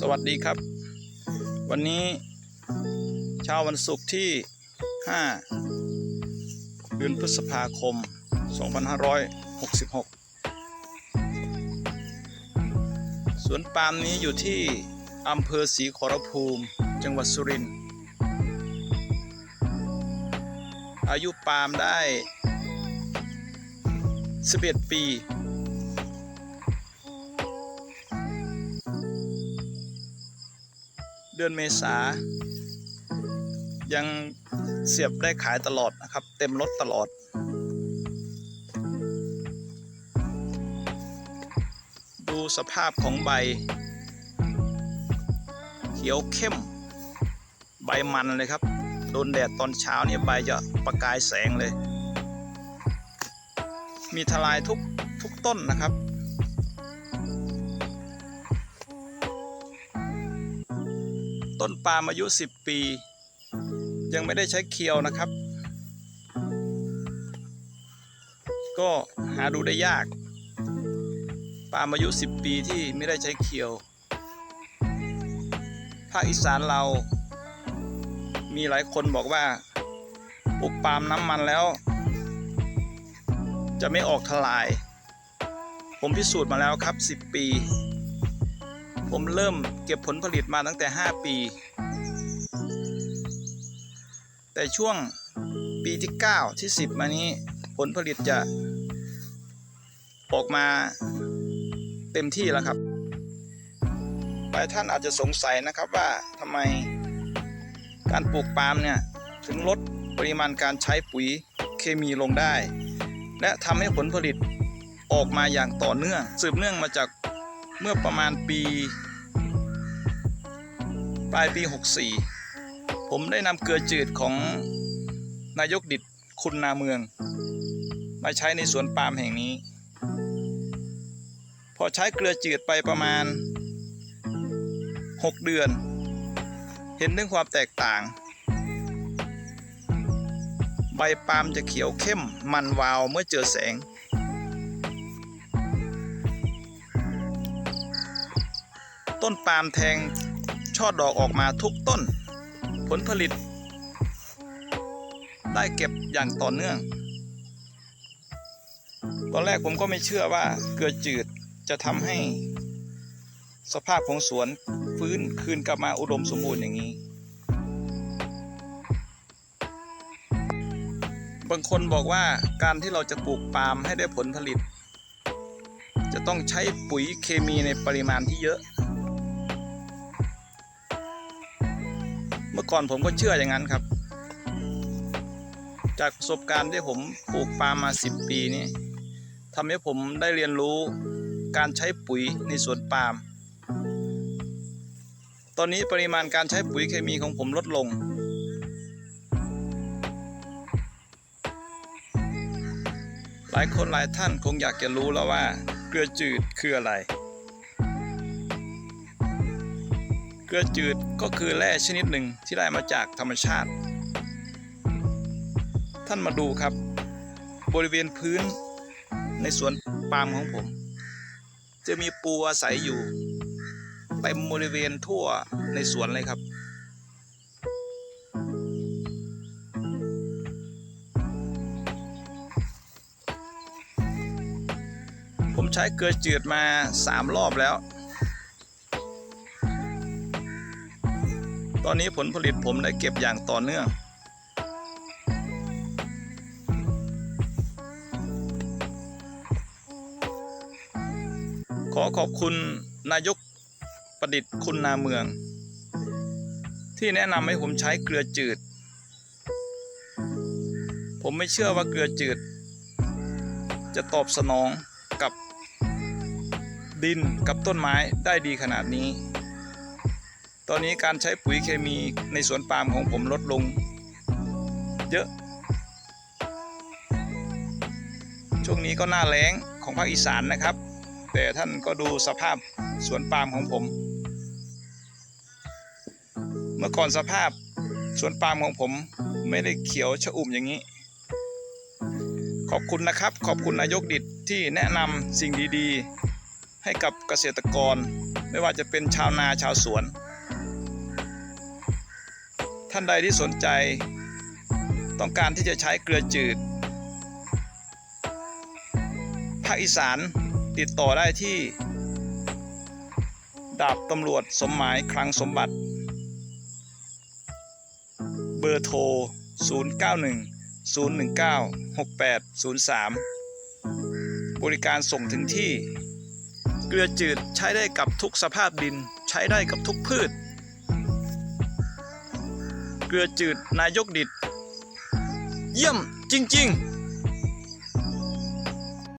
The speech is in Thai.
สวัสดีครับ วันนี้เช้าวันศุกร์ที่ 5 เดือนพฤษภาคม 2566 สวนปาล์มนี้อยู่ที่อำเภอศรีขอรภูมิ จังหวัดสุรินทร์อายุปาล์มได้ 11 ปี เดือนเมษายังเสียบได้ขายตลอดนะครับ เต็มรถตลอด ดูสภาพของใบ เขียวเข้ม ใบมันเลยครับ โดนแดดตอนเช้าเนี่ยใบจะประกายแสงเลย มีทลายทุกทุกต้นนะครับ ต้นปาล์มอายุ 10 ปี ยังไม่ได้ใช้เคียวนะครับ ก็หาดูได้ยาก ปาล์มอายุ 10 ปีที่ไม่ได้ใช้เคียว ภาคอีสานเรา มีหลายคนบอกว่าปลูกปาล์มน้ำมันแล้ว จะไม่ออกทลาย ผมพิสูจน์มาแล้วครับ 10 ปี ผมเริ่มเก็บผลผลิตมาตั้งแต่ 5 ปี แต่ช่วงปีที่ 9 ที่ 10 มานี้ผลผลิตจะ ออกมาเต็มที่แล้วครับหลายท่านอาจจะสงสัยนะครับว่าทำไมการปลูกปาล์มเนี่ย ถึงลดปริมาณการใช้ปุ๋ยเคมีลงได้ และทำให้ผลผลิตออกมาอย่างต่อเนื่อง สืบเนื่องมาจาก เมื่อประมาณปี ปลายปี 64 ผมได้นำเกลือจืดของนายกดิดคุณนาเมือง มาใช้ในสวนปาล์มแห่งนี้ พอใช้เกลือจืดไปประมาณ 6 เดือน เห็นถึงความแตกต่าง ใบปาล์มจะเขียวเข้มมันวาวเมื่อเจอแสง ต้นปาล์มแทงช่อดอกออกมาทุกต้น ผลผลิต ได้เก็บอย่างต่อเนื่อง ตอนแรกผมก็ไม่เชื่อว่าเกลือจืดจะทำให้ สภาพของสวนฟื้นคืนกลับมาอุดมสมบูรณ์อย่างนี้ บางคนบอกว่าการที่เราจะปลูกปาล์มให้ได้ผลผลิต จะต้องใช้ปุ๋ยเคมีในปริมาณที่เยอะ มื่อก่อนผมก็เชื่ออย่างนั้นครับ จากประสบการณ์ที่ผมปลูกปาล์มมา 10 ปีนี่ทำให้ผมได้เรียนรู้การใช้ปุ๋ยในสวนปาล์ม ตอนนี้ปริมาณการใช้ปุ๋ยเคมีของผมลดลง หลายคนหลายท่านคงอยากจะรู้แล้วว่าเกลือจืดคืออะไร เกลือจืดก็คือแร่ชนิดหนึ่งที่ได้มาจากธรรมชาติ ท่านมาดูครับ บริเวณพื้นในสวนปาล์มของผม จะมีปูอาศัยอยู่เต็มบริเวณทั่วในสวนเลยครับ ผมใช้เกลือจืดมาสามรอบแล้ว อนนี้ผลผลิตผมได้เก็บอย่างต่อเนื่อง ขอขอบคุณนายกประดิษฐ์คุณนาเมือง ที่แนะนำให้ผมใช้เกลือจืด ผมไม่เชื่อว่าเกลือจืด จะตอบสนองกับดินกับต้นไม้ได้ดีขนาดนี้ ตอนนี้การใช้ปุ๋ยเคมีในสวนปาล์มของผมลดลง เยอะ ช่วงนี้ก็หน้าแล้งของภาคอีสานนะครับ แต่ท่านก็ดูสภาพสวนปาล์มของผม เมื่อก่อนสภาพสวนปาล์มของผมไม่ได้เขียวชะอุ่มอย่างนี้ ขอบคุณนะครับ ขอบคุณนายกดิดที่แนะนำสิ่งดีๆ ให้กับเกษตรกร ไม่ว่าจะเป็นชาวนาชาวสวน ท่านใดที่สนใจ ต้องการที่จะใช้เกลือจืด ภาคอีสานติดต่อได้ที่ ดาบตำรวจสมหมายคลังสมบัติ เบอร์โทร 091 019 6803 บริการส่งถึงที่ เกลือจืดใช้ได้กับทุกสภาพดิน ใช้ได้กับทุกพืช เกลือจืดนายกดิด เยี่ยมจริง ๆ